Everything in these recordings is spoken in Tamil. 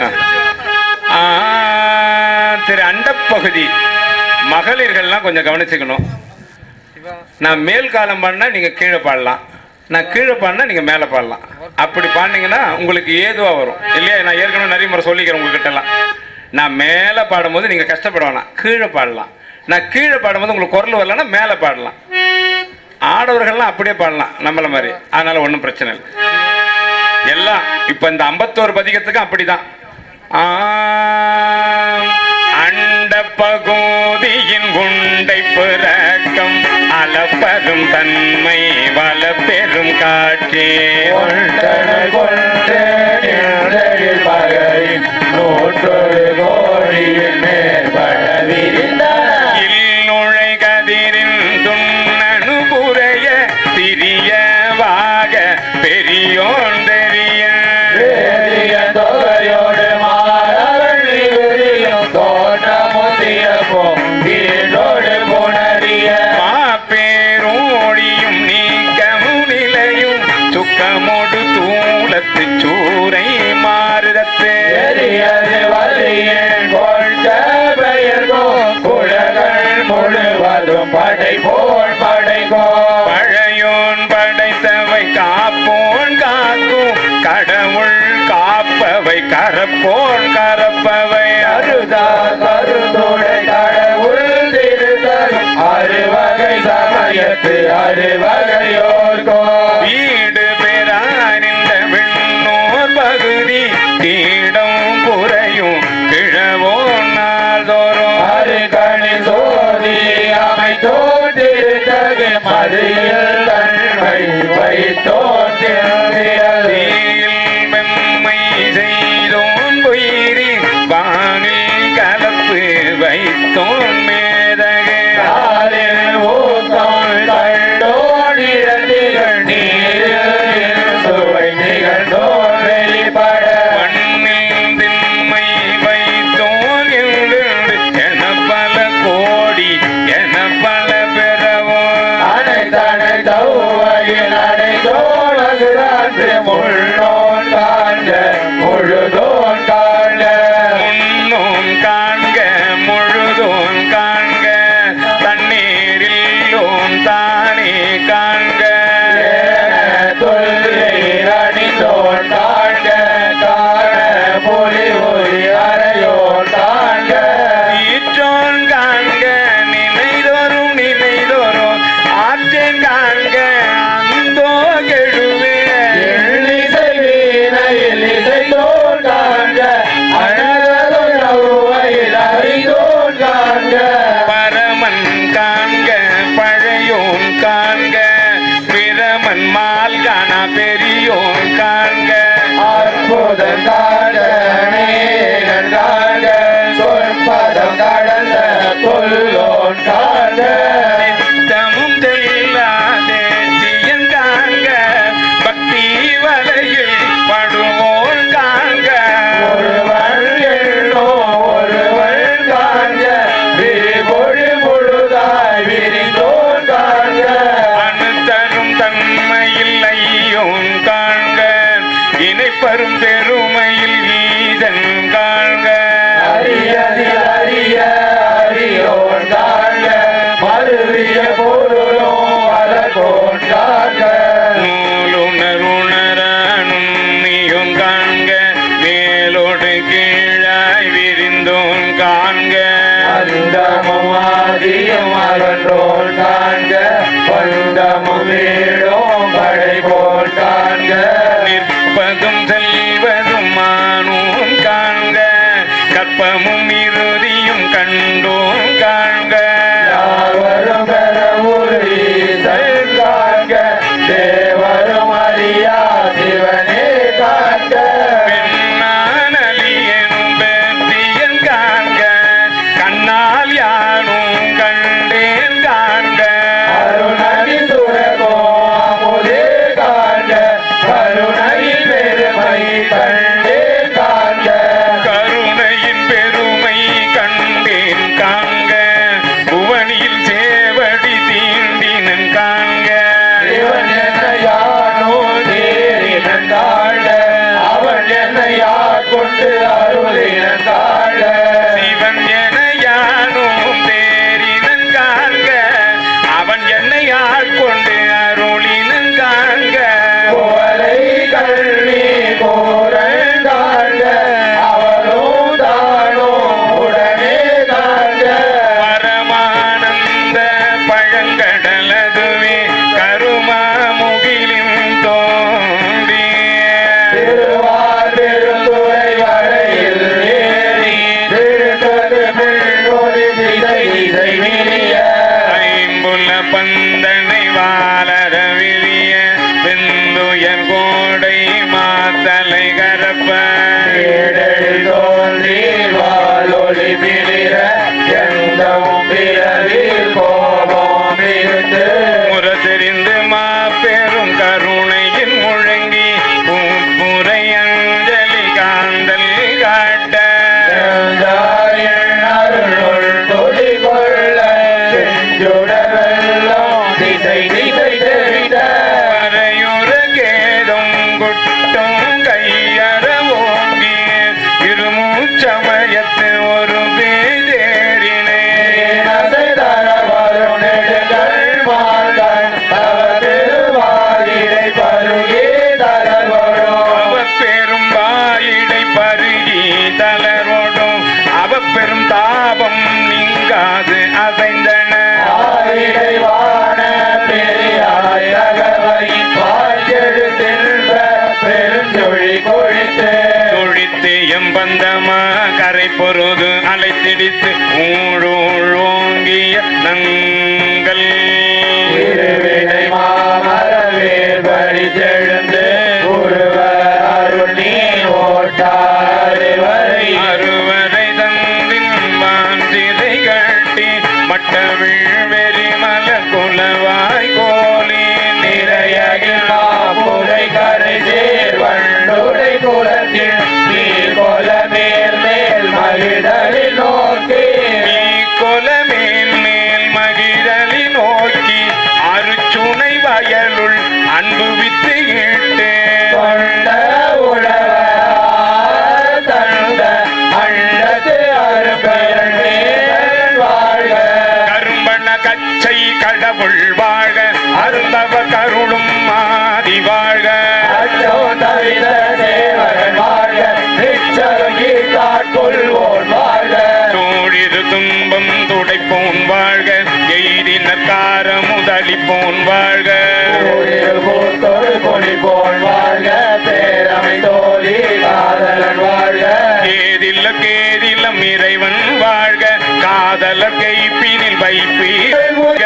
ஆ. ஆ, திரு அண்டப்பகுதி. மகளிர்கள்லாம் கொஞ்சம் கவனிச்சுக்கணும். நான் மேல் காலம் பாடினா நீங்க கீழே பாடலாம். நான் கீழே பாடினா நீங்க மேலே பாடலாம். அப்படி பாடினீங்கன்னா உங்களுக்கு ஏதுவாக வரும். இல்லையா? நான் ஏற்கனவே நிறைய முறை சொல்லிக்கிறேன் உங்ககிட்டலாம். நான் மேலே பாடும்போது நீங்கள் கஷ்டப்பட வேணாம். கீழே பாடலாம். நான் கீழே பாடும்போது உங்களுக்கு குரல் வரலன்னா மேலே பாடலாம். ஆடவர்கள்லாம் அப்படியே பாடலாம் நம்மள மாதிரி. அதனால ஒன்றும் பிரச்சனை இல்லை. எல்லாம் இப்போ இந்த ஐம்பத்தோரு பதிகத்துக்கும் அப்படி தான் அண்ட பகோதியின் உண்டை பிறக்கம் அளப்பெரும் தன்மை வளப்பெரும் காட்சி இல்நுழை கதிரின் அறுவகையோர்கோ வீடு பெறானிந்த விண்ணோர் பகுதி தீடம் குறையும் கிழவோன் நாள்தோறும். அருகணி சோதி அமைத்தோட்டிருத்தகு மதியில் தன்மை வைத்தோட்டிருந்தது அந்தமும் ஆதியும் அகன்றோன் காண்க பண்டமும் பந்தனை வாழற விழிய பிந்துயர் கோடை மாத்தலை கரப்ப. தோன்றி வாழொளி மிளிர கோபம் இருந்து. முற பொருது திடித்து ஊழோங்கிய நங்க அன்பு வித்து வாழ்க. கரும்பண கச்சை கடவுள் வாழ்க. அருந்தவ கருளும் ஆதி வாழ்க. அச்சோ தவிர சேவகன் வாழ்க காட்கொள்வோன் தோழிரு துன்பம் துடைப்போன் வாழ்க. எய்தின கார முதலிப்போன் வாழ்க கொடிப்போன் வாழ்க. பேரமை தோழி காதலன் வாழ்க. கேதில்ல கேதில்லம் இறைவன் வாழ்க. காதல கைப்பினில் வைப்பீர்க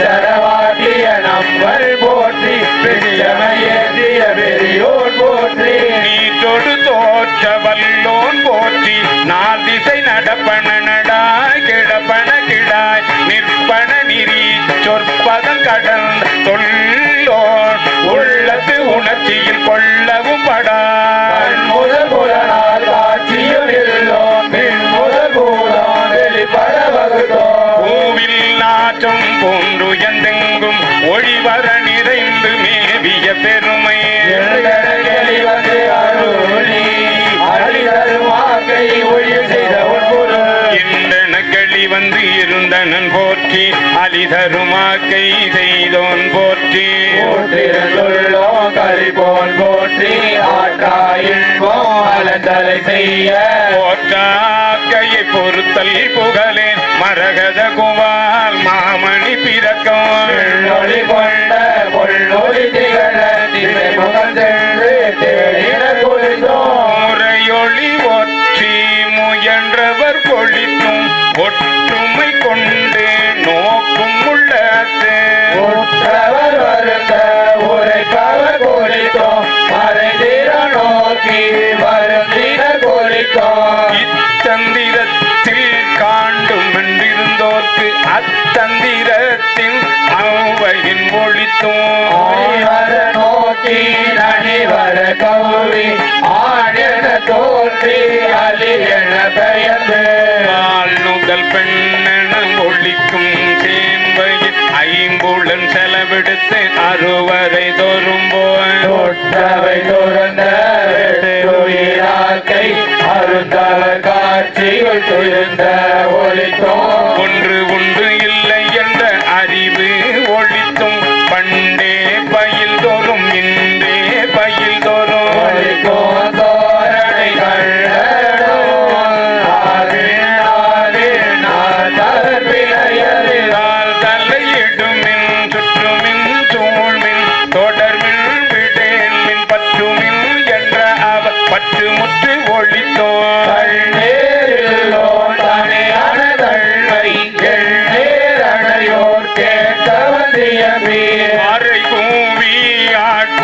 சரவாட்டிய நம்பல் போற்றி பிரியமையேற்றிய பெரியோன் போற்றி. நீற்றொடு தோற்ற வல்லோன் போற்றி. நால் திசை நடப்பன பதம் கடந்த தொல்லோன் உள்ளத்து உணர்ச்சியில் கொள்ளவும் படா முதல் போற்றி அலிதருமாக்கை செய்தோன் போற்றி. போற்றிருந்துள்ளோ கரிபோன் போற்றி ஆற்றாயின்போம் அலந்தலை செய்ய. போற்றாக்கையை பொறுத்தல் புகழேன். மரகத குவால் மாமணி பிறக்கும். ஒளி கொண்ட பொன்னொழி திகழ முகம் சென்று தேடின குளித்தோம். முறையொளி ஒற்றி முயன்றவர் கொழித்தும் ஒற்றுமை கொண்டு ஆய்வர நோக்கி நனிவர கௌரி. ஆடென தோன்றி அலி என பெயர்ந்து. ஆள் நுதல் பெண்ணென ஒழிக்கும் தேன்வையில் ஐம்புலன் செலவெடுத்து அறுவரை தோறும் போய் தொட்டவை துறந்த உயிராக்கை அருந்தவ காட்சிகள் துயர்ந்த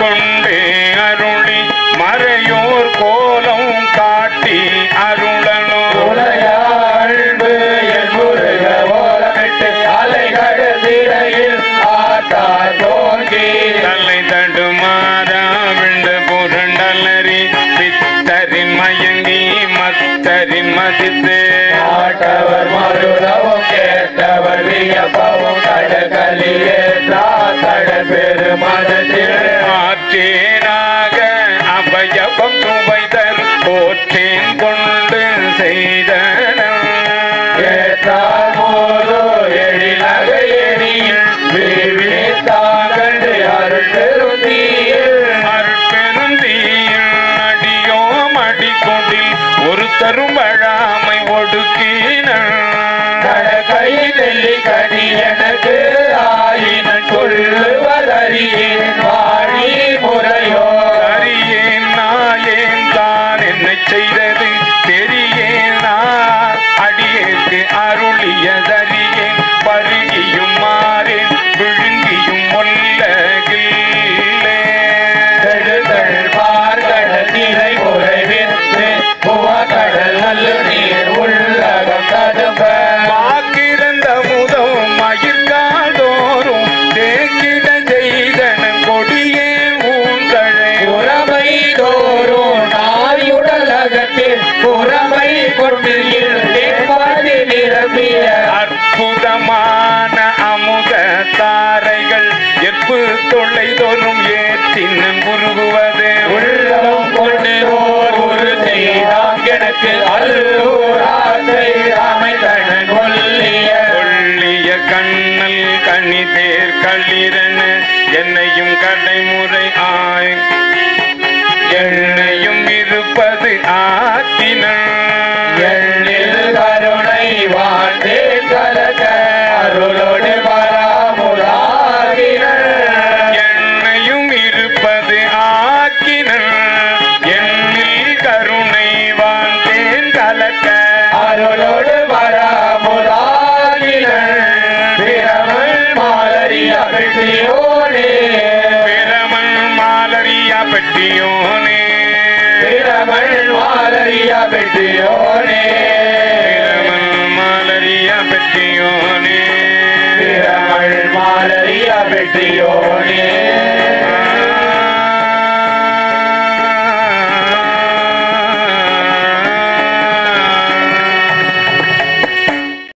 ஆட்கொண்டு அருளி மறையோர் கோலம் காட்டி அருளனோ. உலகாழ்வு என் முருக ஓலமிட்டு அலைகடல் திரையில் ஆட்டா தோன்றி. தலை தடுமாறா விண்டு புரண்டலரி பித்தரின் மயங்கி மத்தரின் மதித்து. ஆட்டவர் மருளவும் கேட்டவர் வியப்பவும் கடகலியேற்றா தட பெருமதத்தில் ஆற்றேனாக அபயபம் துவைதர் போற்றேன் கொண்டு செய்தன ஏற்றால் எழிலக எரியில் விவித்தாகண்டு அருள் பெருந்தீயில் அற்பெரும் அடியோ மடிக்கொண்டில் ஒரு தரும் வழாமை ஒடுக்கின கடற்கையில் நெல்லி கடி எனக்கு ஆயின சொல்லுவதறியேன். அற்புதமான அமுத தாரைகள் எப்பு தொல்லை தோறும் ஏற்றின் உருகுவது. உள்ளம் கொண்டு ஒரு செய்தாம் எனக்கு அல்லூராத்தை அமைத்தனன் கொல்லிய. கொள்ளிய கண்ணல் கனி தேர் களிரன என்னையும் கடைமுறை ஆய். என்னையும் இருப்பது ஆக்கின बेटियों ने। मेरा मन मालरिया बेटियों ने। मेरा मन मालरिया बेटियों ने। मेरा मन मालरिया बेटियों ने।